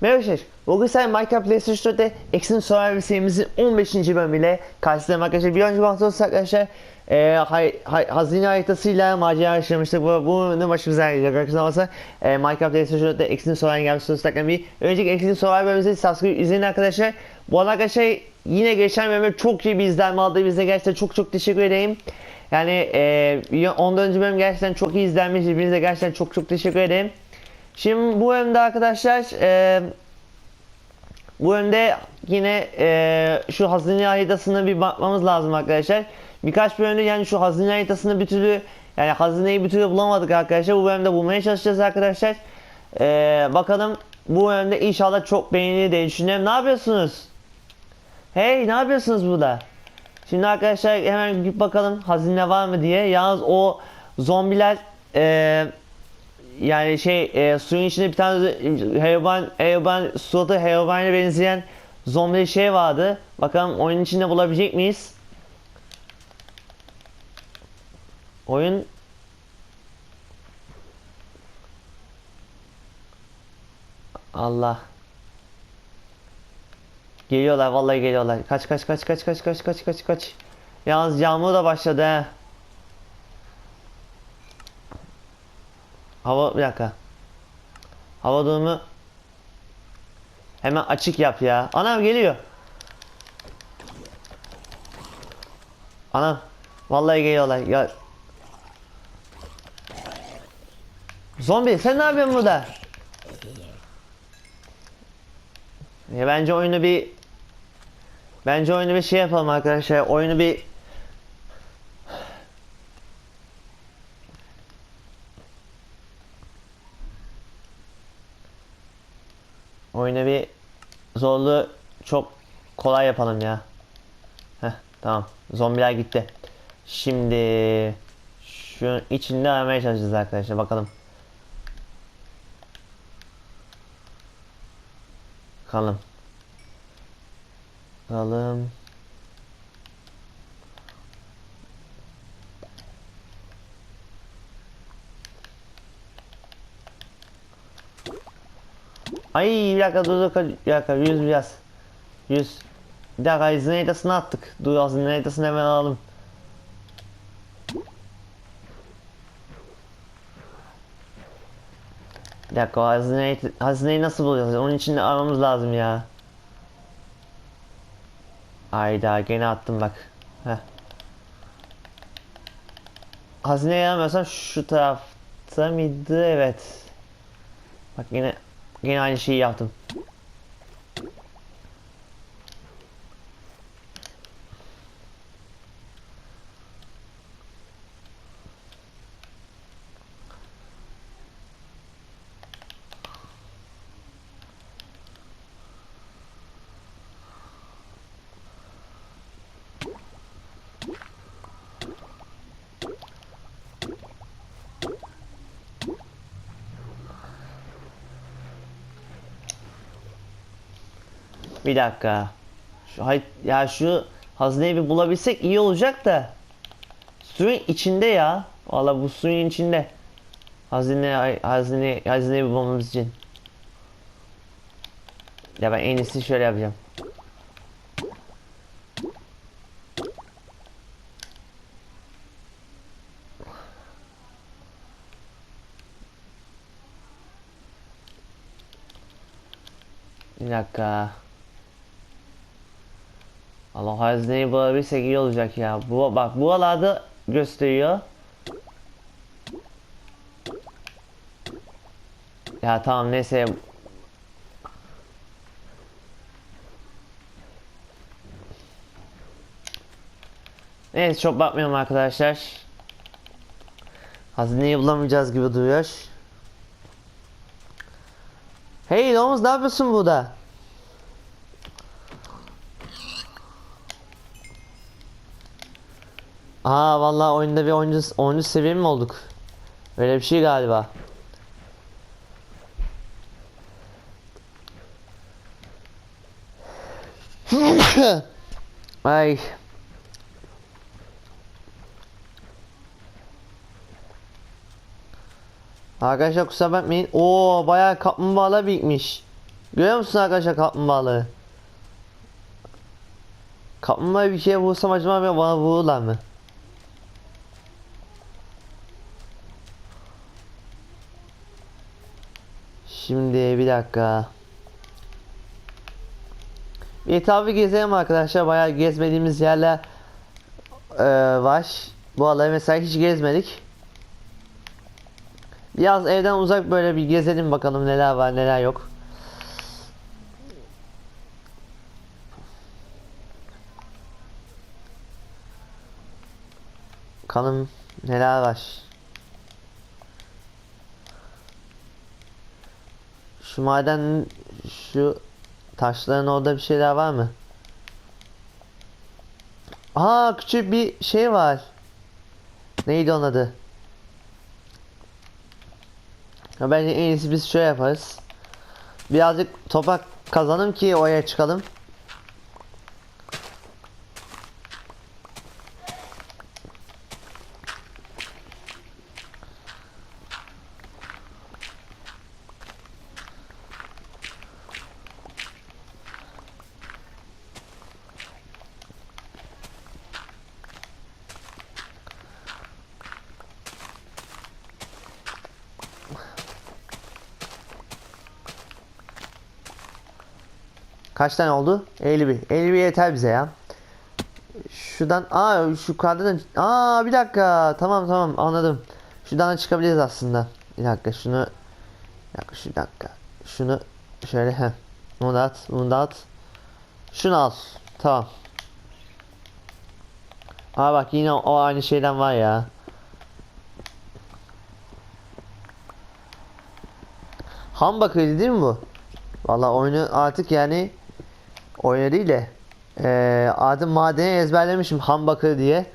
Merhaba arkadaşlar. Bugün sen Minecraft PlayStation 4'te Extreme Survival serimizin 15. bölümüyle karşınızdayım arkadaşlar. Bir önceki hafta arkadaşlar e, hay, hay, hazine haritasıyla macera yaşamıştık. Bu, bu bölümde başımıza gelecek arkadaşlar. E, Minecraft PlayStation 4'te Extreme Survival gelmiş olursak bir önceki Extreme Survival bölümümüzü subscribe izleyin arkadaşlar. Bu arada arkadaşlar yine geçen bölümde çok iyi bir izlenme aldı. Bize gerçekten çok çok teşekkür edeyim. Yani e, 14. bölüm gerçekten çok iyi izlenmiş. Hepinize gerçekten çok çok teşekkür ederim. Şimdi bu bölümde arkadaşlar e, bu bölümde yine e, şu hazine haritasına bir bakmamız lazım arkadaşlar. Birkaç bölümde yani şu hazine haritasını bir türlü yani hazineyi bir türlü bulamadık arkadaşlar. Bu bölümde bulmaya çalışacağız arkadaşlar. E, bakalım bu bölümde inşallah çok beğenilir diye düşünüyorum. Ne yapıyorsunuz? Hey ne yapıyorsunuz burada? Şimdi arkadaşlar hemen bir bakalım hazine var mı diye. Yalnız o zombiler e, yani şey e, suyun içinde bir tane hayvan hayvan suratı hayvana benzeyen zombi şey vardı. Bakalım oyun içinde bulabilecek miyiz? Oyun Allah. Geliyorlar vallahi geliyorlar. Kaç kaç kaç kaç kaç kaç kaç kaç kaç. Yalnız yağmur da başladı he. Hava bir dakika. Hava durumu hemen açık yap ya. Anam geliyor. Anam vallahi geliyorlar. Ya Zombi sen ne yapıyorsun burada? Ya bence oyunu bir Bence oyunu bir şey yapalım arkadaşlar. Oyunu bir Oyunu bir zorlu çok kolay yapalım ya. Heh tamam. Zombiler gitti. Şimdi şu içinde aramaya çalışacağız arkadaşlar. Bakalım. Bakalım. Bakalım. Ay bir dakika dur dur bir dakika yüz biraz. Yüz. Bir dakika hazine haritasını attık. Dur hazine haritasını hemen alalım. Bir dakika o hazine, hazineyi nasıl bulacağız? Onun için de aramamız lazım ya. Ayda gene attım bak. Heh. Hazineyi aramıyorsam şu tarafta mıydı? Evet. Bak yine yine aynı şeyi yaptım. Bir dakika. Şu hay ya şu hazineyi bir bulabilsek iyi olacak da. Suyun içinde ya. Valla bu suyun içinde. Hazine hazine hazineyi bulmamız için. Ya ben en iyisi şöyle yapacağım. Bir dakika. Allah hazineyi bulabilsek iyi olacak ya. Bu bak bu alanda gösteriyor. Ya tamam neyse. Neyse çok bakmıyorum arkadaşlar. Hazineyi bulamayacağız gibi duruyor. Hey Domuz ne yapıyorsun burada? Aa vallahi oyunda bir oyuncu, oyuncu seviye mi olduk? Öyle bir şey galiba. Ay. Arkadaşlar kusura bakmayın. Oo bayağı kaplumbağalar birikmiş. Görüyor musun arkadaşlar kaplumbağaları? Kaplumbağa bir şeye vursam acaba bana vururlar mı? Şimdi bir dakika. Etrafı gezelim arkadaşlar. Bayağı gezmediğimiz yerler eee, var. Bu alanı mesela hiç gezmedik. Biraz evden uzak böyle bir gezelim bakalım neler var neler yok. Bakalım neler var. Şu maden şu taşların orada bir şeyler var mı? Aa küçük bir şey var. Neydi onun adı? Ya bence en iyisi biz şöyle yaparız. Birazcık toprak kazanım ki oraya çıkalım. Kaç tane oldu? 51. 51 yeter bize ya. Şuradan aa şu yukarıdan aa bir dakika tamam tamam anladım. Şuradan da çıkabiliriz aslında. Bir dakika şunu bir dakika şu dakika. Şunu şöyle he. Bunu da at, bunu da at. Şunu al. Tamam. Aa bak yine o aynı şeyden var ya. Ham bakıydı değil mi bu? Vallahi oyunu artık yani oyunu değil de eee adı madeni ezberlemişim ham bakır diye.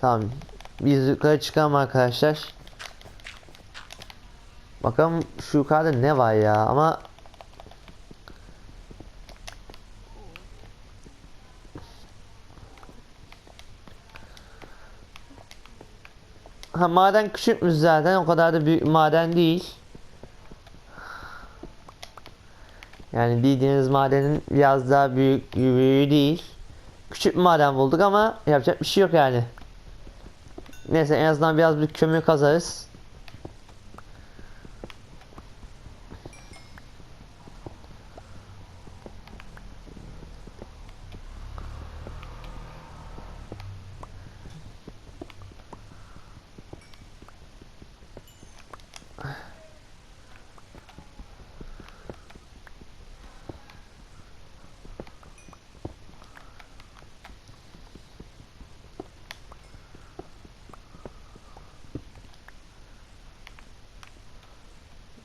Tamam. Biz yukarı çıkalım arkadaşlar. Bakalım şu yukarıda ne var ya ama Ha maden küçükmüş zaten o kadar da büyük maden değil. Yani bildiğiniz madenin biraz daha büyük büyüğü değil. Küçük maden bulduk ama yapacak bir şey yok yani. Neyse en azından biraz bir kömür kazarız.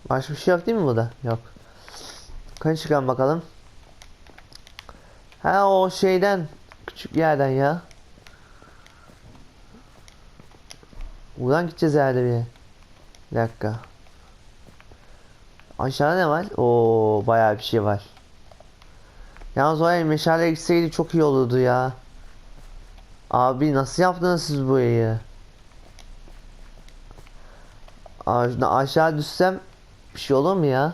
Başka bir şey yok değil mi burada? Yok. Yukarı çıkalım bakalım. Ha o şeyden küçük yerden ya. Buradan gideceğiz herhalde bir. Bir dakika. Aşağıda ne var? Oo bayağı bir şey var. Yalnız oraya meşale gitseydi çok iyi olurdu ya. Abi nasıl yaptınız siz? Aa, şuradan aşağı düşsem bir şey olur mu ya?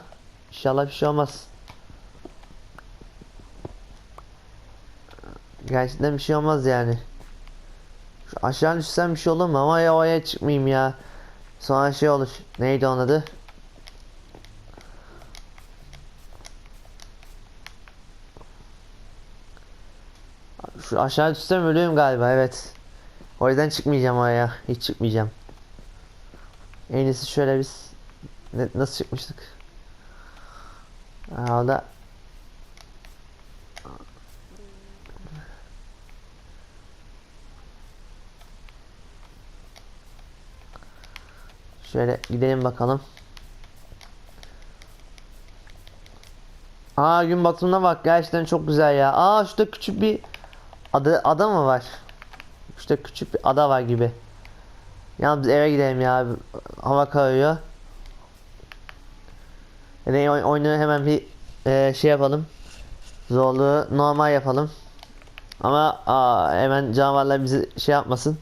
İnşallah bir şey olmaz. Gerçekten bir şey olmaz yani. Şu aşağı düşsem bir şey olur mu? Ama ya oraya çıkmayayım ya. Sonra şey olur. Neydi onun adı? Şu aşağı düşsem ölüyorum galiba evet. O yüzden çıkmayacağım oraya. Hiç çıkmayacağım. En iyisi şöyle biz ne, nasıl çıkmıştık? Da Şöyle gidelim bakalım. Aa gün batımına bak gerçekten çok güzel ya. Aa şurada küçük bir ada, ada mı var? Şurada küçük bir ada var gibi. Ya biz eve gidelim ya. Hava kararıyor. Rey oyunu hemen bir e, şey yapalım. Zorluğu normal yapalım. Ama aa, hemen canavarlar bizi şey yapmasın.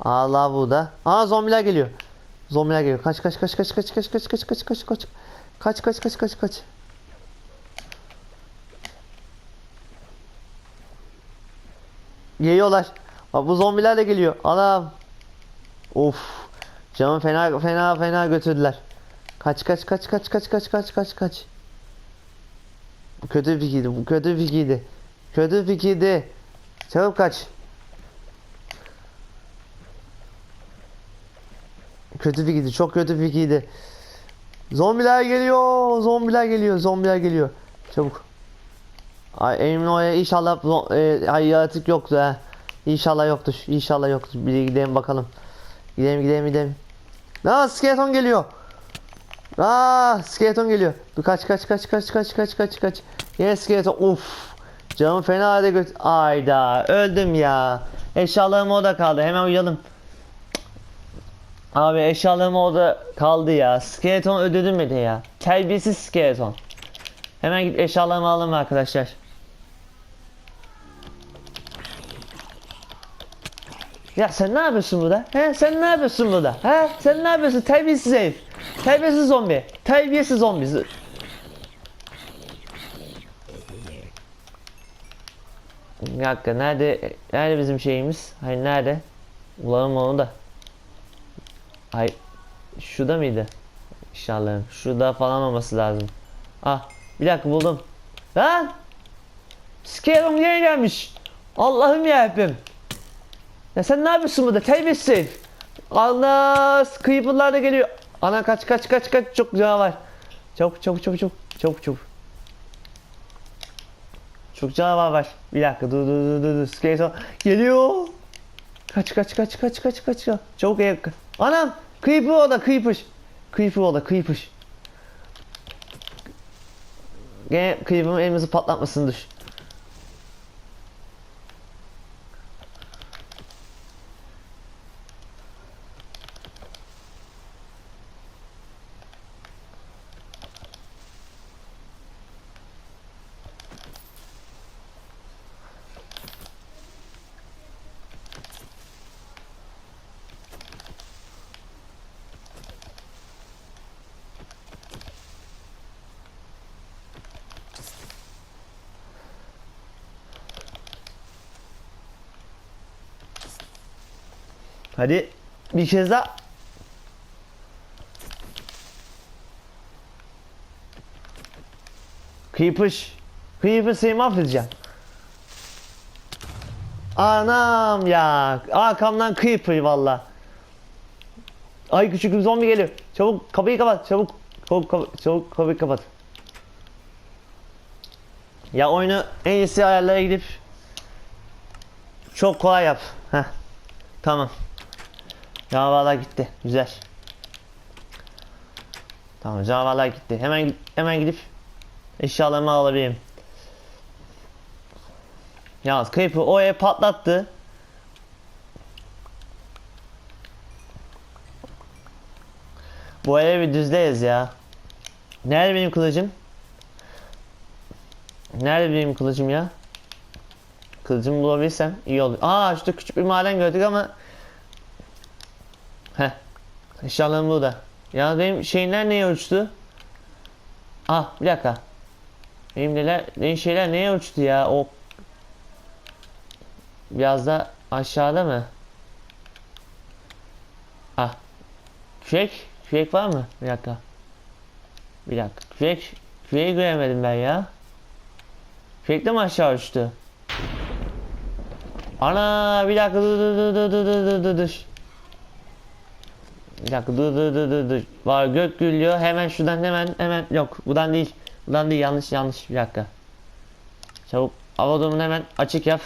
Allah bu da. Aa zombiler geliyor. Zombiler geliyor. Kaç kaç kaç kaç kaç kaç kaç kaç kaç kaç kaç kaç kaç kaç kaç kaç kaç Geliyorlar. Bak bu zombiler de geliyor. Anam. Of. Canım fena fena fena götürdüler. Kaç kaç kaç kaç kaç kaç kaç kaç kaç. Kötü bir fikirdi. Bu kötü bir fikirdi. Kötü fikirdi. Çabuk kaç. Kötü fikirdi. Çok kötü fikirdi. Zombiler geliyor. Zombiler geliyor. Zombiler geliyor. Çabuk. Ay emin ol ya inşallah zo- e, ay yoktu ha. İnşallah yoktur. İnşallah yoktur. Bir gidelim bakalım. Gidelim gidelim gidelim. Aa skeleton geliyor. Aa skeleton geliyor. Dur kaç kaç kaç kaç kaç kaç kaç kaç. Yine skeleton. Uf. Canım fena halde göt. Ayda öldüm ya. Eşyalarım orada kaldı. Hemen uyuyalım. Abi eşyalarım orada kaldı ya. Skeleton öldürmedi ya. Terbiyesiz skeleton. Hemen gidip eşyalarımı alalım arkadaşlar. Ya sen ne yapıyorsun burada? He sen ne yapıyorsun burada? He sen ne yapıyorsun? Terbiyesiz herif. Terbiyesiz zombi. Terbiyesiz zombi. Bir dakika nerede nerede bizim şeyimiz? Hayır nerede? Bulalım onu da. Hayır. Şurada mıydı? İnşallah. Şurada falan olması lazım. Ah bir dakika buldum. Lan! Skeleton geri gelmiş. Allah'ım yarabbim. Ya sen ne yapıyorsun burada? Terbiyesiz herif. Allah! Creeper'lar da geliyor. Ana kaç kaç kaç kaç çok canavar. Çabuk çabuk çabuk çabuk çabuk çabuk. Çok canavar var. Bir dakika dur dur dur dur dur. Skeleton geliyor. Kaç kaç kaç kaç kaç kaç. Çabuk ev. Anam! Creeper orada Creeper. Creeper orada Creeper. Gene Creeper'ın elimizi patlatmasın düş. Hadi bir kez daha. Creeper. Creeper seni mahvedeceğim. Anam ya. Arkamdan Creeper valla. Ay küçük bir zombi geliyor. Çabuk kapıyı kapat. Çabuk. Çabuk, kapa- çabuk kapıyı kapat. Ya oyunu en iyisi ayarlara gidip çok kolay yap. Heh. Tamam. Canavarlar gitti. Güzel. Tamam canavarlar gitti. Hemen hemen gidip eşyalarımı alabileyim. Yalnız Creeper o evi patlattı. Bu evi düzleyiz ya. Nerede benim kılıcım? Nerede benim kılıcım ya? Kılıcımı bulabilirsem iyi olur. Aa şurada küçük bir maden gördük ama Heh. Eşyalarım burada. Ya benim şeyler neye uçtu? Ah bir dakika. Benim neler, benim şeyler neye uçtu ya? O biraz da aşağıda mı? Ah. Kürek. Kürek var mı? Bir dakika. Bir dakika. Kürek. Küreği göremedim ben ya. Kürek de mi aşağı uçtu? Ana bir dakika dur dur dur dur dur dur dur dur. Bir dakika dur dur dur dur dur. Var gök gülüyor. Hemen şuradan hemen hemen yok. Buradan değil. Buradan değil yanlış yanlış bir dakika. Çabuk hava durumunu hemen açık yap.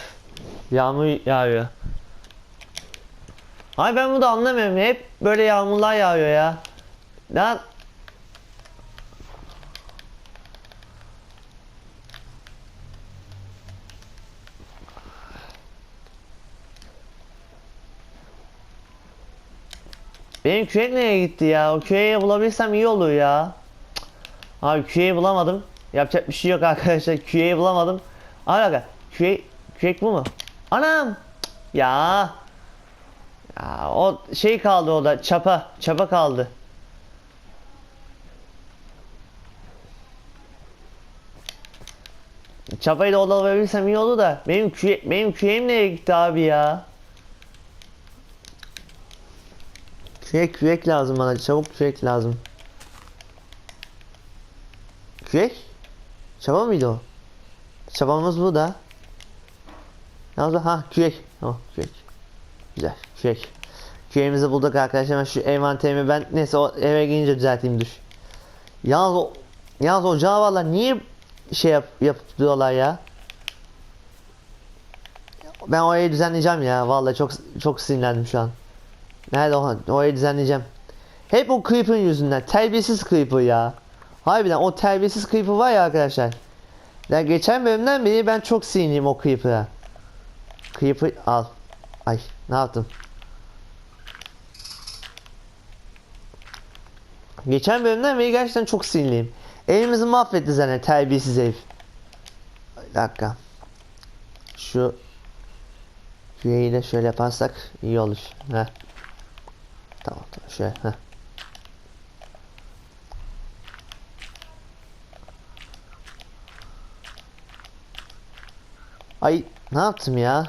Yağmur yağıyor. Ay ben bunu da anlamıyorum. Hep böyle yağmurlar yağıyor ya. Lan Benim kürek nereye gitti ya? O küreği bulabilsem iyi olur ya. Abi küreği bulamadım. Yapacak bir şey yok arkadaşlar. Küreği bulamadım. Abi kürek, kürek bu mu? Anam! Ya. Ya, o şey kaldı o da çapa. Çapa kaldı. Çapayı da oda alabilirsem iyi olur da benim küre benim küreğim nereye gitti abi ya? Kürek kürek lazım bana çabuk kürek lazım. Kürek? Çaba mıydı o? Çabamız bu da. Oldu? Ha kürek. Oh kürek. Güzel kürek. Küreğimizi bulduk arkadaşlar. Şu envanterimi ben neyse o eve gelince düzelteyim dur. Yalnız o Yalnız o Java'lar niye şey yap, yapıp diyorlar ya? Ben orayı düzenleyeceğim ya. Vallahi çok çok sinirlendim şu an. Nerede o? Orayı düzenleyeceğim. Hep o Creeper'ın yüzünden. Terbiyesiz Creeper ya. Harbiden o terbiyesiz Creeper var ya arkadaşlar. Ya geçen bölümden beri ben çok sinirliyim o Creeper'a. Creeper al. Ay ne yaptım? Geçen bölümden beri gerçekten çok sinirliyim. Evimizi mahvetti zaten terbiyesiz ev. Bir dakika. Şu küreği de şöyle yaparsak iyi olur. Heh. Tamam tamam şöyle. Heh. Ay ne yaptım ya?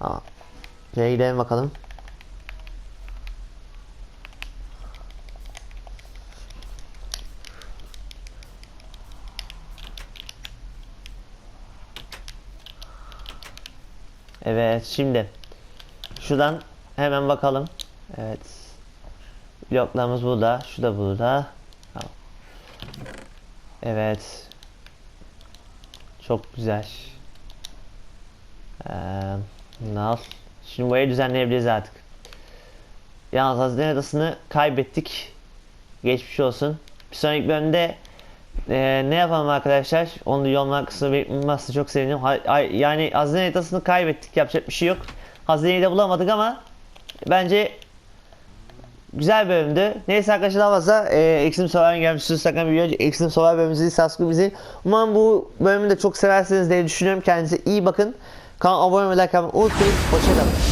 Aa. Şuraya gidelim bakalım. Evet şimdi şuradan hemen bakalım. Evet. Bloklarımız burada. Şu da burada. Evet. Çok güzel. Ee, Nal. Şimdi burayı düzenleyebiliriz artık. Yalnız Hazine Adası'nı kaybettik. Geçmiş olsun. Bir sonraki bölümde ee, ne yapalım arkadaşlar? Onu yorumlar kısmına belirtmezse çok sevinirim. Ha- ay- yani Hazine Adası'nı kaybettik. Yapacak bir şey yok. Hazineyi de bulamadık ama bence güzel bölümdü. Neyse arkadaşlar daha fazla e, Extreme Survivor'ın gelmişsiniz. Sakın bir video Extreme Survivor bölümümüzü saskı bizi. Umarım bu bölümü de çok seversiniz diye düşünüyorum. Kendinize iyi bakın. Kanala abone olmayı like yapmayı unutmayın. Hoşçakalın.